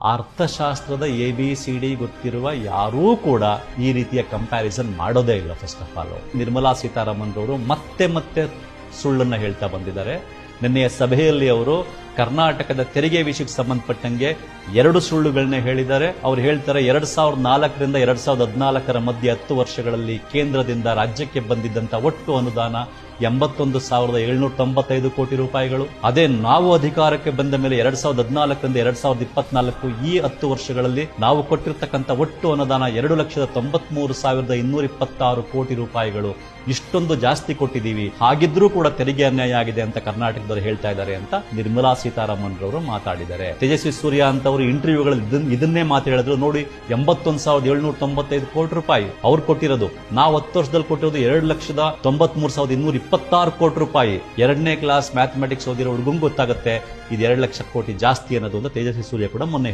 ಅರ್ಥಶಾಸ್ತ್ರದ A B C D ಗೊತ್ತಿರುವ ಯಾರೂ ಕೂಡ ಈ ರೀತಿಯ ಕಂಪ್ಯಾರಿಸನ್ ಮಾಡೋದೇ ಇಲ್ಲ first of all Nirmala Sitharaman ಅವರು ಮತ್ತೆ ಮತ್ತೆ ಸುಳ್ಳನ್ನ ಹೇಳ್ತಾ ಬಂದಿದ್ದಾರೆ. ನಿನ್ನೆಯ ಸಭೆಯಲ್ಲಿ ಅವರು ಕರ್ನಾಟಕದ ತೆರಿಗೆ ವಿಷಯಕ್ಕೆ ಸಂಬಂಧಪಟ್ಟಂಗೆ ಎರಡು ಸುಳ್ಳುಗಳನ್ನ ಹೇಳಿದ್ದಾರೆ. ಅವ್ರು ಹೇಳ್ತಾರೆ ಎರಡ್ ಸಾವಿರದ ನಾಲ್ಕರಿಂದ ಎರಡ್ ಸಾವಿರದ ಹದಿನಾಲ್ಕರ ಮಧ್ಯೆ ಹತ್ತು ವರ್ಷಗಳಲ್ಲಿ ಕೇಂದ್ರದಿಂದ ರಾಜ್ಯಕ್ಕೆ ಬಂದಿದ್ದಂತ ಒಟ್ಟು ಅನುದಾನ ಎಂಬತ್ತೊಂದು ಸಾವಿರದ ಏಳ್ನೂರ ತೊಂಬತ್ತೈದು ಕೋಟಿ ರೂಪಾಯಿಗಳು. ಅದೇ ನಾವು ಅಧಿಕಾರಕ್ಕೆ ಬಂದ ಮೇಲೆ ಎರಡ್ ಸಾವಿರದ ಹದಿನಾಲ್ಕರಿಂದ ಎರಡ್ ಸಾವಿರದ ಇಪ್ಪತ್ನಾಲ್ಕು ಈ ಹತ್ತು ವರ್ಷಗಳಲ್ಲಿ ನಾವು ಕೊಟ್ಟಿರ್ತಕ್ಕಂಥ ಒಟ್ಟು ಅನುದಾನ ಎರಡು ಲಕ್ಷದ ತೊಂಬತ್ಮೂರು ಸಾವಿರದ ಇನ್ನೂರ ಇಪ್ಪತ್ತಾರು ಕೋಟಿ ರೂಪಾಯಿಗಳು. ಇಷ್ಟೊಂದು ಜಾಸ್ತಿ ಕೊಟ್ಟಿದ್ದೀವಿ. ಹಾಗಿದ್ರೂ ಕೂಡ ತೆರಿಗೆ ಅನ್ಯಾಯ ಆಗಿದೆ ಅಂತ ಕರ್ನಾಟಕದವರು ಹೇಳ್ತಾ ಇದ್ದಾರೆ ಅಂತ ನಿರ್ಮಲಾ ಸೀತಾರಾಮನ್ ರವರು ಮಾತಾಡಿದ್ದಾರೆ. ತೇಜಸ್ವಿ ಸೂರ್ಯ ಅಂತವರು ಇಂಟರ್ವ್ಯೂಗಳಲ್ಲಿ ಇದನ್- ಇದನ್ನೇ ಮಾತು ಹೇಳಿದ್ರು ನೋಡಿ, ಎಂಬತ್ತೊಂದು ಸಾವಿರದ ಏಳ್ನೂರ ತೊಂಬತ್ತೈದು ಕೋಟಿ ರೂಪಾಯಿ ಅವ್ರು ಕೊಟ್ಟಿರೋದು. ನಾವು ಹತ್ತು ವರ್ಷದಲ್ಲಿ ಕೊಟ್ಟಿರೋದು ಎರಡು ಲಕ್ಷದ ತೊಂಬತ್ಮೂರು ಸಾವಿರದ ಇನ್ನೂರ ಇಪ್ಪತ್ತಾರು ಕೋಟಿ ರೂಪಾಯಿ. ಎರಡನೇ ಕ್ಲಾಸ್ ಮ್ಯಾಥಮೆಟಿಕ್ಸ್ ಓದಿರೋ ಗೊತ್ತಾಗುತ್ತೆ. ಇದು ಎರಡು ಲಕ್ಷ ಕೋಟಿ ಜಾಸ್ತಿ ಅನ್ನೋದು ಅಂತ ತೇಜಸ್ವಿ ಸೂರ್ಯ ಕೂಡ ಮೊನ್ನೆ